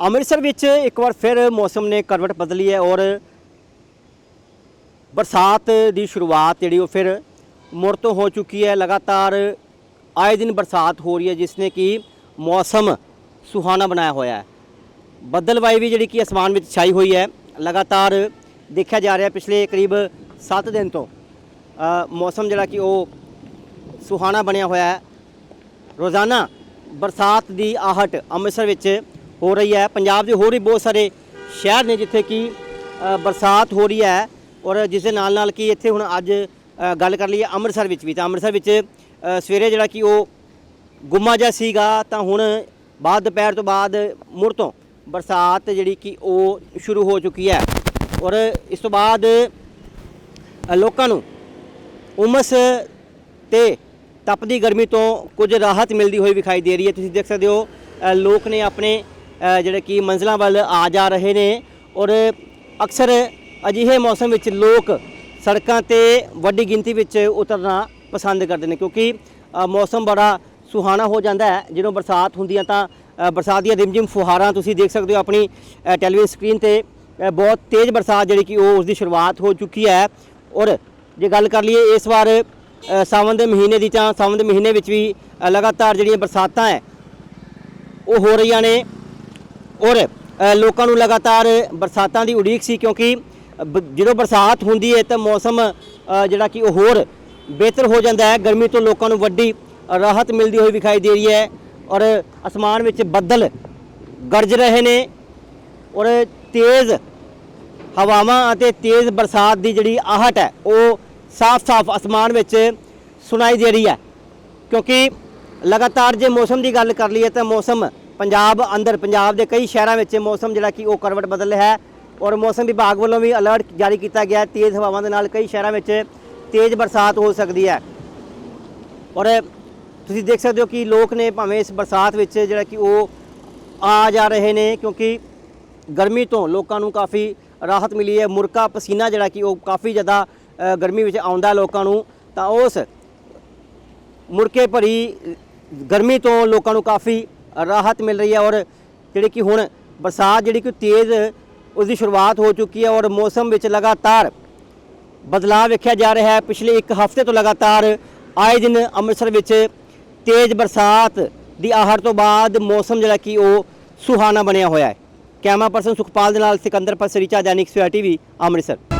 ਅੰਮ੍ਰਿਤਸਰ ਵਿੱਚ ਇੱਕ ਵਾਰ ਫਿਰ ਮੌਸਮ ਨੇ ਕਰਵਟ ਬਦਲੀ ਹੈ ਔਰ ਬਰਸਾਤ ਦੀ ਸ਼ੁਰੂਆਤ ਜਿਹੜੀ ਉਹ ਫਿਰ ਮੁੜ ਤੋਂ ਹੋ ਚੁੱਕੀ ਹੈ। ਲਗਾਤਾਰ ਆਏ ਦਿਨ ਬਰਸਾਤ ਹੋ ਰਹੀ ਹੈ, ਜਿਸ ਨੇ ਕਿ ਮੌਸਮ ਸੁਹਾਣਾ ਬਣਾਇਆ ਹੋਇਆ ਹੈ। ਬੱਦਲਵਾਈ ਵੀ ਜਿਹੜੀ ਕਿ ਅਸਮਾਨ ਵਿੱਚ ਛਾਈ ਹੋਈ ਹੈ। ਲਗਾਤਾਰ ਦੇਖਿਆ ਜਾ ਰਿਹਾ ਪਿਛਲੇ ਕਰੀਬ 7 ਦਿਨ ਤੋਂ ਮੌਸਮ ਜਿਹੜਾ ਕਿ ਉਹ ਸੁਹਾਣਾ ਬਣਿਆ ਹੋਇਆ ਹੈ। ਰੋਜ਼ਾਨਾ ਬਰਸਾਤ ਦੀ ਆਹਟ ਅੰਮ੍ਰਿਤਸਰ ਵਿੱਚ ਹੋ ਰਹੀ ਹੈ। ਪੰਜਾਬ ਦੇ ਹੋਰ ਵੀ ਬਹੁਤ ਸਾਰੇ ਸ਼ਹਿਰ ਨੇ ਜਿੱਥੇ ਕਿ ਬਰਸਾਤ ਹੋ ਰਹੀ ਹੈ ਔਰ ਜਿਸ ਦੇ ਨਾਲ ਨਾਲ ਕਿ ਇੱਥੇ ਹੁਣ ਅੱਜ ਗੱਲ ਕਰ ਲਈਏ ਅੰਮ੍ਰਿਤਸਰ ਵਿੱਚ ਵੀ। ਤਾਂ ਅੰਮ੍ਰਿਤਸਰ ਵਿੱਚ ਸਵੇਰੇ ਜਿਹੜਾ ਕਿ ਉਹ ਗੁੰਮਾ ਜਿਹਾ ਸੀਗਾ, ਤਾਂ ਹੁਣ ਬਾਅਦ ਦੁਪਹਿਰ ਤੋਂ ਬਾਅਦ ਮੁੜ ਤੋਂ ਬਰਸਾਤ ਜਿਹੜੀ ਕਿ ਉਹ ਸ਼ੁਰੂ ਹੋ ਚੁੱਕੀ ਹੈ। ਔਰ ਇਸ ਤੋਂ ਬਾਅਦ ਲੋਕਾਂ ਨੂੰ ਉਮਸ ਤੇ ਤਪਦੀ ਗਰਮੀ ਤੋਂ ਕੁਝ ਰਾਹਤ ਮਿਲਦੀ ਹੋਈ ਵਿਖਾਈ ਦੇ ਰਹੀ ਹੈ। ਤੁਸੀਂ ਦੇਖ ਸਕਦੇ ਹੋ ਲੋਕ ਨੇ ਆਪਣੇ ਜਿਹੜੇ ਕਿ ਮੰਜ਼ਲਾਂ ਵੱਲ ਆ ਜਾ ਰਹੇ ਨੇ ਔਰ ਅਕਸਰ ਅਜਿਹੇ ਮੌਸਮ ਵਿੱਚ ਲੋਕ ਸੜਕਾਂ ਤੇ ਵੱਡੀ ਗਿਣਤੀ ਵਿੱਚ ਉਤਰਨਾ ਪਸੰਦ ਕਰਦੇ ਨੇ ਕਿਉਂਕਿ ਮੌਸਮ ਬੜਾ ਸੁਹਾਣਾ ਹੋ ਜਾਂਦਾ ਹੈ। ਜਦੋਂ ਬਰਸਾਤ ਹੁੰਦੀ ਹੈ ਤਾਂ ਬਰਸਾਤ ਦੀਆਂ ਰਿਮਝਿਮ ਫੁਹਾਰਾਂ ਤੁਸੀਂ ਦੇਖ ਸਕਦੇ ਹੋ ਆਪਣੀ ਟੈਲੀਵਿਜ਼ਨ ਸਕਰੀਨ ਤੇ ਬਹੁਤ ਤੇਜ਼ ਬਰਸਾਤ ਜਿਹੜੀ ਕਿ ਉਹ ਉਸ ਦੀ ਸ਼ੁਰੂਆਤ ਹੋ ਚੁੱਕੀ ਹੈ ਔਰ ਜੇ ਗੱਲ ਕਰ ਲਈਏ ਇਸ ਵਾਰ ਸਾਵਨ ਦੇ ਮਹੀਨੇ ਦੀ ਤਾਂ ਸਾਵਨ ਦੇ ਮਹੀਨੇ ਵਿੱਚ ਵੀ ਲਗਾਤਾਰ ਜਿਹੜੀਆਂ ਬਰਸਾਤਾਂ ਹੈ, ਉਹ ਹੋ ਰਹੀਆਂ ਨੇ। ਔਰ ਲੋਕਾਂ ਨੂੰ ਲਗਾਤਾਰ ਬਰਸਾਤਾਂ ਦੀ ਉਡੀਕ ਸੀ ਕਿਉਂਕਿ ਬ- ਜਦੋਂ ਬਰਸਾਤ ਹੁੰਦੀ ਹੈ ਤਾਂ ਮੌਸਮ ਜਿਹੜਾ ਕਿ ਉਹ ਹੋਰ ਬਿਹਤਰ ਹੋ ਜਾਂਦਾ ਹੈ। ਗਰਮੀ ਤੋਂ ਲੋਕਾਂ ਨੂੰ ਵੱਡੀ ਰਾਹਤ ਮਿਲਦੀ ਹੋਈ ਵਿਖਾਈ ਦੇ ਰਹੀ ਹੈ ਔਰ ਅਸਮਾਨ ਵਿੱਚ ਬੱਦਲ ਗਰਜ ਰਹੇ ਨੇ ਔਰ ਤੇਜ਼ ਹਵਾਵਾਂ ਅਤੇ ਤੇਜ਼ ਬਰਸਾਤ ਦੀ ਜਿਹੜੀ ਆਹਟ ਹੈ, ਉਹ ਸਾਫ਼-ਸਾਫ਼ ਅਸਮਾਨ ਵਿੱਚ ਸੁਣਾਈ ਦੇ ਰਹੀ ਹੈ। ਕਿਉਂਕਿ ਲਗਾਤਾਰ ਜੇ ਮੌਸਮ ਦੀ ਗੱਲ ਕਰ ਲਈਏ ਤਾਂ ਮੌਸਮ ਪੰਜਾਬ ਅੰਦਰ, ਪੰਜਾਬ ਦੇ ਕਈ ਸ਼ਹਿਰਾਂ ਵਿੱਚ ਮੌਸਮ ਜਿਹੜਾ ਕਿ ਉਹ ਕਰਵਟ ਬਦਲ ਰਿਹਾ ਹੈ ਔਰ ਮੌਸਮ ਵਿਭਾਗ ਵੱਲੋਂ ਵੀ ਅਲਰਟ ਜਾਰੀ ਕੀਤਾ ਗਿਆ ਹੈ। ਤੇਜ਼ ਹਵਾਵਾਂ ਦੇ ਨਾਲ ਕਈ ਸ਼ਹਿਰਾਂ ਵਿੱਚ ਤੇਜ਼ ਬਰਸਾਤ ਹੋ ਸਕਦੀ ਹੈ। ਔਰ ਤੁਸੀਂ ਦੇਖ ਸਕਦੇ ਹੋ ਕਿ ਲੋਕ ਨੇ ਭਾਵੇਂ ਇਸ ਬਰਸਾਤ ਵਿੱਚ ਜਿਹੜਾ ਕਿ ਉਹ ਆ ਜਾ ਰਹੇ ਨੇ, ਕਿਉਂਕਿ ਗਰਮੀ ਤੋਂ ਲੋਕਾਂ ਨੂੰ ਕਾਫੀ ਰਾਹਤ ਮਿਲੀ ਹੈ। ਮੁਰਕਾ ਪਸੀਨਾ ਜਿਹੜਾ ਕਿ ਉਹ ਕਾਫੀ ਜ਼ਿਆਦਾ ਗਰਮੀ ਵਿੱਚ ਆਉਂਦਾ ਲੋਕਾਂ ਨੂੰ। ਤਾਂ ਉਸ ਮੁਰਕੇ ਭਰੀ ਗਰਮੀ ਤੋਂ ਲੋਕਾਂ ਨੂੰ ਕਾਫੀ ਰਾਹਤ ਮਿਲ ਰਹੀ ਹੈ ਔਰ ਜਿਹੜੀ ਕਿ ਹੁਣ ਬਰਸਾਤ ਜਿਹੜੀ ਕਿ ਤੇਜ਼ ਉਸ ਦੀ ਸ਼ੁਰੂਆਤ ਹੋ ਚੁੱਕੀ ਹੈ ਔਰ ਮੌਸਮ ਵਿੱਚ ਲਗਾਤਾਰ ਬਦਲਾਅ ਵੇਖਿਆ ਜਾ ਰਿਹਾ ਹੈ। ਪਿਛਲੇ ਇੱਕ ਹਫ਼ਤੇ ਤੋਂ ਲਗਾਤਾਰ ਆਏ ਦਿਨ ਅੰਮ੍ਰਿਤਸਰ ਵਿੱਚ ਤੇਜ਼ ਬਰਸਾਤ ਦੀ ਆਹਟ ਤੋਂ ਬਾਅਦ ਮੌਸਮ ਜਿਹੜਾ ਕਿ ਉਹ ਸੁਹਾਣਾ ਬਣਿਆ ਹੋਇਆ ਹੈ। ਕੈਮਰਾ ਪਰਸਨ ਸੁਖਪਾਲ ਦੇ ਨਾਲ ਸਿਕੰਦਰ ਪਸਰੀਚਾ ਦੈਨਿਕ ਸਵੇਰਾ ਟੀਵੀ, ਅੰਮ੍ਰਿਤਸਰ।